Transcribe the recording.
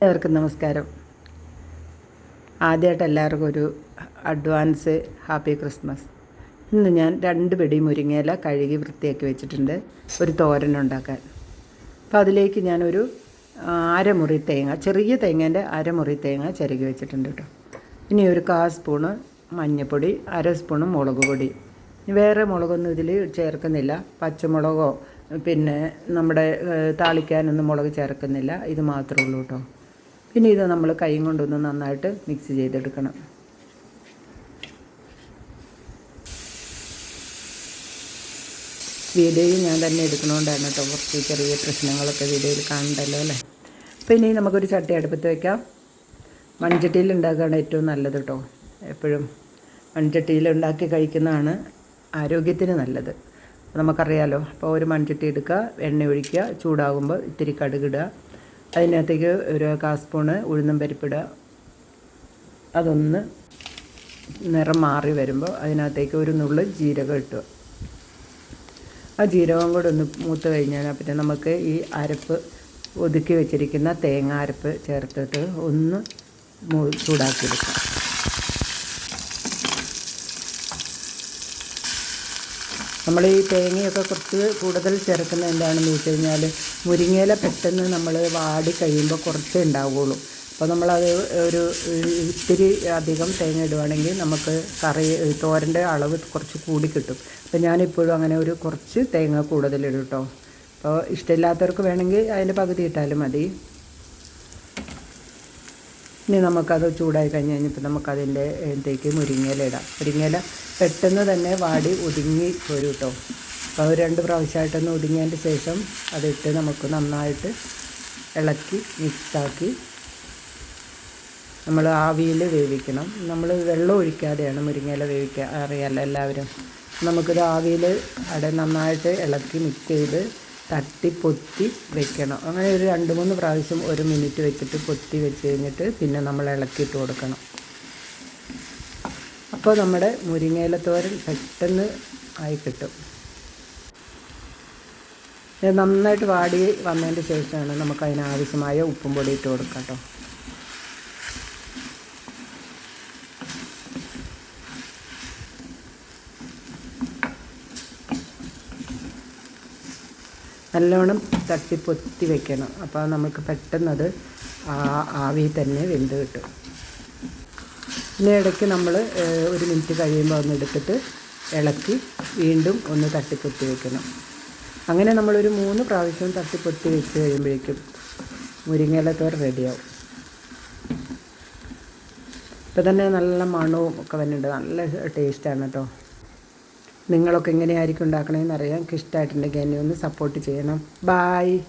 എല്ലാവർക്കും നമസ്കാരം. ആദ്യമായിട്ട് എല്ലാവർക്കും ഒരു അഡ്വാൻസ് ഹാപ്പി ക്രിസ്മസ്. ഇന്ന് ഞാൻ രണ്ട് പിടി മുരിങ്ങയില കഴുകി വൃത്തിയാക്കി വെച്ചിട്ടുണ്ട്. ഒരു തോരൻ ഉണ്ടാക്കാൻ. അപ്പോൾ അതിലേക്ക് ഞാനൊരു അരമുറി തേങ്ങ ചെറിയ തേങ്ങേന്റെ അരമുറി തേങ്ങ ചിരകി വെച്ചിട്ടുണ്ട് കേട്ടോ. ഇനി ഒരു കാ സ്പൂണ് മഞ്ഞൾപ്പൊടി അര സ്പൂണ് മുളക് പൊടി. വേറെ മുളകൊന്നും ഇതിൽ ചേർക്കുന്നില്ല. പച്ചമുളകോ പിന്നെ നമ്മുടെ താളിക്കാനൊന്നും മുളക് ചേർക്കുന്നില്ല. ഇത് മാത്രമേ ഉള്ളൂ കേട്ടോ. പിന്നെ ഇത് നമ്മൾ കൈ കൊണ്ടൊന്ന് നന്നായിട്ട് മിക്സ് ചെയ്തെടുക്കണം. വീഡിയോയിൽ ഞാൻ തന്നെ എടുക്കണോണ്ടാണ് കേട്ടോ കുറച്ച് ചെറിയ പ്രശ്നങ്ങളൊക്കെ വീഡിയോയിൽ കാണണ്ടല്ലോ അല്ലേ? അപ്പോൾ ഇനി നമുക്കൊരു ചട്ടി അടുപ്പത്ത് വയ്ക്കാം മൺചട്ടിയിൽ ഉണ്ടാക്കുകയാണ് ഏറ്റവും നല്ലത് കേട്ടോ എപ്പോഴും മൺചട്ടിയിൽ ഉണ്ടാക്കി കഴിക്കുന്നതാണ് ആരോഗ്യത്തിന് നല്ലത്. നമുക്കറിയാലോ അപ്പോൾ ഒരു മൺചട്ടി എടുക്കുക എണ്ണ ഒഴിക്കുക ചൂടാകുമ്പോൾ ഇത്തിരി കടുകിടുക അതിനകത്തേക്ക് ഒരു കാ സ്പൂണ് ഉഴുന്നും പരിപ്പിടുക അതൊന്ന് നിറം മാറി വരുമ്പോൾ അതിനകത്തേക്ക് ഒരു നുള്ള് ജീരകം ഇട്ടുക. ആ ജീരകം കൂടെ ഒന്ന് മൂത്ത് കഴിഞ്ഞാൽ പിന്നെ നമുക്ക് ഈ അരപ്പ് ഒതുക്കി വെച്ചിരിക്കുന്ന തേങ്ങ അരപ്പ് ചേർത്തിട്ട് ഒന്ന് ചൂടാക്കി ചൂടാക്കിയെടുക്കാം നമ്മൾ ഈ തേങ്ങയൊക്കെ കുറച്ച് കൂടുതൽ ചേർക്കുന്നത് എന്താണെന്ന് വെച്ച് കഴിഞ്ഞാൽ മുരിങ്ങയില പെട്ടെന്ന് നമ്മൾ വാടി കഴിയുമ്പോൾ കുറച്ചേ ഉണ്ടാവുകയുള്ളൂ. അപ്പോൾ നമ്മളത് ഒരു ഇത്തിരി അധികം തേങ്ങ ഇടുവാണെങ്കിൽ നമുക്ക് കറി തോരന്റെ അളവ് കുറച്ച് കൂടി കിട്ടും. അപ്പോൾ ഞാനിപ്പോഴും അങ്ങനെ ഒരു കുറച്ച് തേങ്ങ കൂടുതലിടും കേട്ടോ. അപ്പോൾ ഇഷ്ടമില്ലാത്തവർക്ക് വേണമെങ്കിൽ അതിന്റെ പകുതി ഇട്ടാലും മതി. ഇനി നമുക്കത് ചൂടായി കഴിഞ്ഞ് കഴിഞ്ഞപ്പോൾ നമുക്കതിന്റെ ഇതിലേക്ക് മുരിങ്ങയില ഇടാം. മുരിങ്ങയില പെട്ടെന്ന് തന്നെ വാടി ഒതുങ്ങി വരും കേട്ടോ അപ്പോൾ രണ്ട് പ്രാവശ്യമായിട്ടൊന്ന് ഒതുങ്ങിയതിന്റെ ശേഷം അതിട്ട് നമുക്ക് നന്നായിട്ട് ഇളക്കി മിക്സാക്കി നമ്മൾ ആവിയിൽ വേവിക്കണം. നമ്മൾ വെള്ളം ഒഴിക്കാതെയാണ് മുരിങ്ങയില വേവിക്കുക. അറിയാമല്ലോ എല്ലാവരും. നമുക്കിത് ആവിയിൽ അവിടെ നന്നായിട്ട് ഇളക്കി മിക്സ് ചെയ്ത് തട്ടി പൊത്തി വെക്കണം. അങ്ങനെ ഒരു രണ്ട് മൂന്ന് പ്രാവശ്യം ഒരു മിനിറ്റ് വെച്ചിട്ട് പൊത്തി വെച്ച് കഴിഞ്ഞിട്ട് പിന്നെ നമ്മൾ ഇളക്കിയിട്ട് കൊടുക്കണം. അപ്പോൾ നമ്മുടെ മുരിങ്ങയില തോരൻ പെട്ടെന്ന് ആയി കിട്ടും. നന്നായിട്ട് വാടി വന്നതിന്റെ ശേഷമാണ് നമുക്ക് അതിനാവശ്യമായ ഉപ്പും പൊടി ഇട്ട് കൊടുക്കാം കേട്ടോ. നല്ലോണം തട്ടി പൊത്തി വെക്കണം. അപ്പോൾ നമുക്ക് പെട്ടെന്നത് ആവി തന്നെ വെന്ത് കിട്ടും. പിന്നെ ഇടയ്ക്ക് നമ്മൾ ഒരു മിനിറ്റ് കഴിയുമ്പോൾ ഒന്ന് എടുത്തിട്ട് ഇളക്കി വീണ്ടും ഒന്ന് തട്ടിപ്പൊത്തി വെക്കണം. അങ്ങനെ നമ്മളൊരു മൂന്ന് പ്രാവശ്യം തട്ടിപ്പൊത്തി വെച്ച് കഴിയുമ്പോഴേക്കും മുരിങ്ങയില തോർ റെഡിയാവും. ഇപ്പം തന്നെ നല്ല മണവും ഒക്കെ വരുന്നുണ്ട് നല്ല ടേസ്റ്റാണ് കേട്ടോ. നിങ്ങളൊക്കെ എങ്ങനെയായിരിക്കും ഉണ്ടാക്കണമെന്ന് അറിയാം. ഇഷ്ടമായിട്ടുണ്ടെങ്കിൽ എന്നെ ഒന്ന് സപ്പോർട്ട് ചെയ്യണം. ബായ്